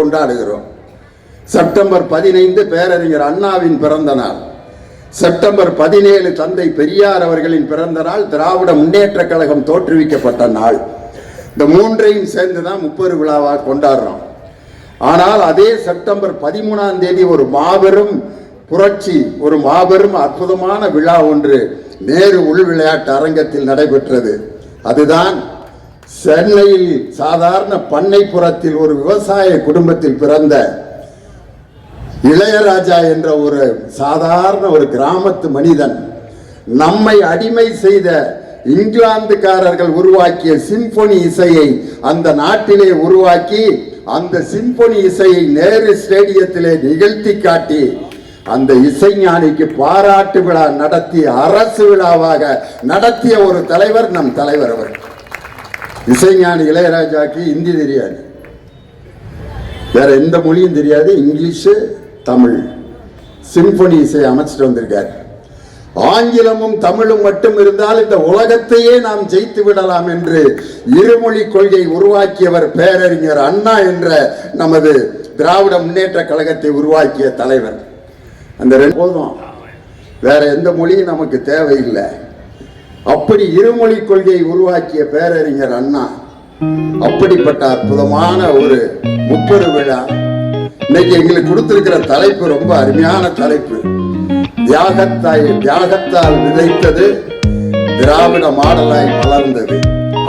கொண்டாடுகிறோம். செப்டம்பர் பதினைந்து பேரறிஞர் அண்ணாவின் பிறந்த நாள். செப்டம்பர் பதினேழு தந்தை பெரியார் அவர்களின் பிறந்த நாள் திராவிட முன்னேற்ற கழகம் தோற்றுவிக்கப்பட்ட நாள். இந்த மூன்றையும் சேர்ந்து தான் முப்பது விழாவாக கொண்டாடுறோம். ஆனால் அதே செப்டம்பர் பதிமூணாம் தேதி ஒரு மாபெரும் புரட்சி ஒரு மாபெரும் அற்புதமான விழா ஒன்று நேரு உள் விளையாட்டு அரங்கத்தில் நடைபெற்றது. அதுதான் சென்னையில் சாதாரண பண்ணைப்புறத்தில் ஒரு விவசாய குடும்பத்தில் பிறந்த இளையராஜா என்ற ஒரு சாதாரண ஒரு கிராமத்து மனிதன் நம்மை அடிமை செய்த இங்கிலாந்துக்காரர்கள் உருவாக்கிய சிம்பொனி இசையை அந்த நாட்டிலே உருவாக்கி அந்த சிம்பொனி இசையை நேரு ஸ்டேடியத்திலே நிகழ்த்தி காட்டி அந்த இசைஞானிக்கு பாராட்டு விழா நடத்தி அரசு விழாவாக நடத்திய ஒரு தலைவர் நம் தலைவர் அவர். இசைஞானி இளையராஜாக்கு இந்தி தெரியாது. வேற எந்த மொழியும் தெரியாது இங்கிலீஷு தமிழ். சிம்பொனி இசை அமைச்சிட்டு வந்திருக்கார். ஆங்கிலமும் தமிழும் மட்டும் இருந்தால் இந்த உலகத்தையே நாம் ஜெயித்து விடலாம் என்று இருமொழி கொள்கை உருவாக்கியவர் பேரறிஞர் அண்ணா என்ற நமது திராவிட முன்னேற்ற கழகத்தை உருவாக்கிய தலைவர். அந்த ரெண்டு போதும். வேற எந்த மொழியும் நமக்கு தேவையில்லை. அப்படி இருமொழி கொள்கையை உருவாக்கிய பேரறிஞர் அண்ணா அப்படிப்பட்ட அற்புதமான ஒரு முப்பெரு விழா. இன்னைக்கு எங்களுக்கு கொடுத்திருக்கிற தலைப்பு ரொம்ப அருமையான தலைப்பு. தியாகத்தாய் தியாகத்தால் விதைத்தது திராவிட மாடலாய் வளர்ந்தது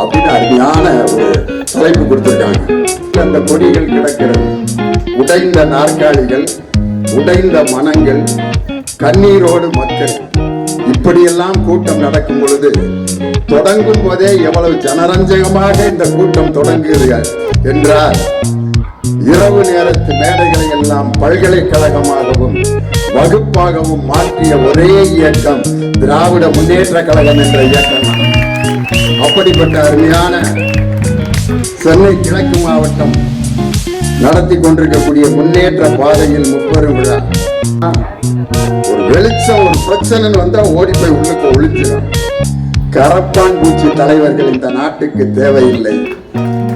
அப்படின்னு அருமையான ஒரு தலைப்பு கொடுத்திருக்காங்க. அந்த கொடிகள் கிடக்கிறது உடைந்த நாற்காலிகள் உடைந்த மனங்கள் கண்ணீரோடு மக்கள். இப்படியெல்லாம் கூட்டம் நடக்கும் பொழுது தொடங்கும் போதே எவ்வளவு ஜனரஞ்சகமாக இந்த கூட்டம் தொடங்குகிறது என்றால் இரவு நேரத்து மேடைகளை எல்லாம் பல்கலைக்கழகமாகவும் வகுப்பாகவும் மாற்றிய ஒரே இயக்கம் திராவிட முன்னேற்ற கழகம் என்ற இயக்கம். அப்படிப்பட்ட அருமையான சென்னை கிழக்கு மாவட்டம் நடத்தி கொண்டிருக்கக்கூடிய முன்னேற்ற பாதையில் முப்பெரும் விழா. வெளிச்சம் ஒரு பிரச்சனைன்னு வந்தா ஓடி போய் உள்ளுக்கு ஒழிஞ்சிடும் கரப்பான் பூச்சி தலைவர்கள் இந்த நாட்டுக்கு தேவையில்லை.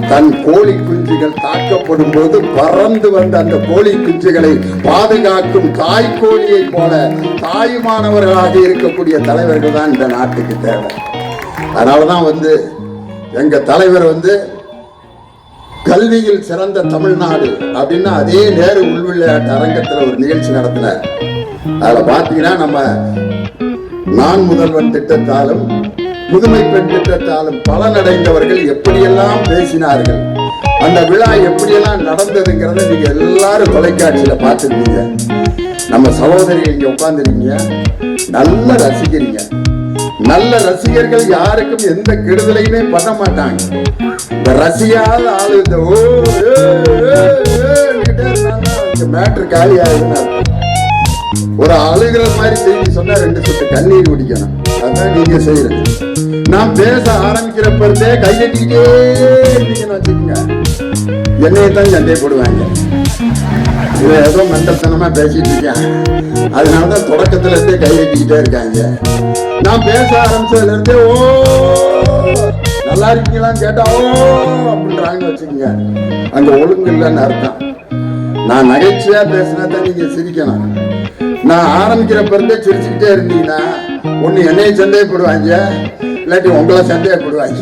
தன் கோழி குஞ்சுகள் தாக்கப்படும் போது பறந்து வந்த அந்த கோழி குஞ்சுகளை பாதுகாக்கும் தாய்க்கோழியை போல தாயுமானவர்களாக இருக்கக்கூடிய தலைவர்கள் தான் இந்த நாட்டுக்கு தேவை. அதனாலதான் வந்து எங்க தலைவர் வந்து கல்வியில் சிறந்த தமிழ்நாடு அப்படின்னு அதே நேரு உள்விளையாட்டு அரங்கத்தில் ஒரு நிகழ்ச்சி நடத்தினார். அதில் பாத்தீங்கன்னா நம்ம நான் முதல்வன் திட்டத்தாலும் புதுமை பெண் திட்டத்தாலும் பலனடைந்தவர்கள் எப்படியெல்லாம் பேசினார்கள் அந்த விழா எப்படியெல்லாம் நடந்ததுங்கிறத நீங்க எல்லாரும் தொலைக்காட்சியில பார்த்துருக்கீங்க நம்ம சகோதரி இங்க உட்கார்ந்துருக்கீங்க நல்ல ரசிக்கிறீங்க நல்ல ரசிகர்கள் யாருக்கும் எந்த கெடுதலையுமே பண்ண மாட்டாங்க இந்த ரசிகாத ஆளு இந்த ஓ இந்த மேட்ரு காலி ஆகுதுன்னு ஒரு அழுகிற மாதிரி செய்தி சொன்னா ரெண்டு சொட்டு கண்ணீர் குடிக்கணும். அதான் நீங்க செய்யறது. நான் பேச ஆரம்பிக்கிறப்ப இருந்தே கையெட்டிக்கிட்டே இருந்தீங்கன்னு வச்சுக்கோங்க. என்னையை தான் சண்டை போடுவாங்க. இவன் ஏதோ மண்டத்தனமா பேசிட்டு இருக்கேன் அதனாலதான் தொடக்கத்துல இருந்தே கையெட்டிக்கிட்டே இருக்காங்க. நான் பேச ஆரம்பிச்சதுல இருந்தே ஓ நல்லா இருக்கீங்களான்னு கேட்டா ஓ அப்படின்றாங்க வச்சுக்கோங்க. அங்க ஒழுங்கு இல்லைன்னு அர்த்தம். நான் நகைச்சுவையா பேசினா தான் நீங்க சிரிக்கணும் நான் ஆரம்பிக்கிறப்ப இருந்தே சிரிச்சுக்கிட்டே இருந்தீங்கன்னா ஒன்று என்னைய சந்தேகப்படுவாங்க இல்லாட்டி உங்களை சந்தேகப்படுவாங்க.